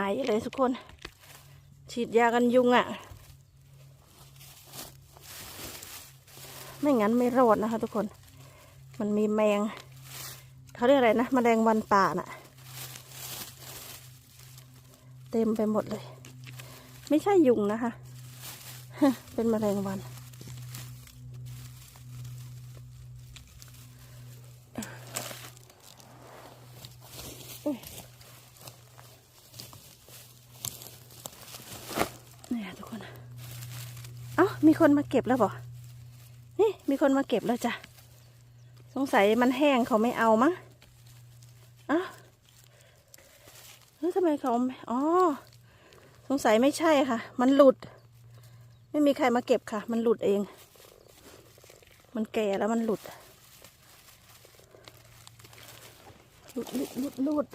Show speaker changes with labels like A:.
A: ไอเลยทุกคน ฉีดยากันยุงอะ่ะ ไม่งั้นไม่รอดนะคะ ทุกคน มันมีแมง เขาเรียกอะไรนะแมลงวันป่าน่ะ เต็มไปหมดเลย ไม่ใช่ยุงนะคะ เป็นแมลงวัน ทุกคน เอ้า มีคนมาเก็บแล้วบ่นี่ มีคนมาเก็บแล้วจ้ะ สงสัยมันแห้งเขาไม่เอามั้งเอ้าแล้วทำไมเขาอ๋อ สงสัยไม่ใช่ค่ะ มันหลุด ไม่มีใครมาเก็บค่ะ มันหลุดเอง มันแก่แล้วมันหลุด หลุดหลุดหลุดหลุด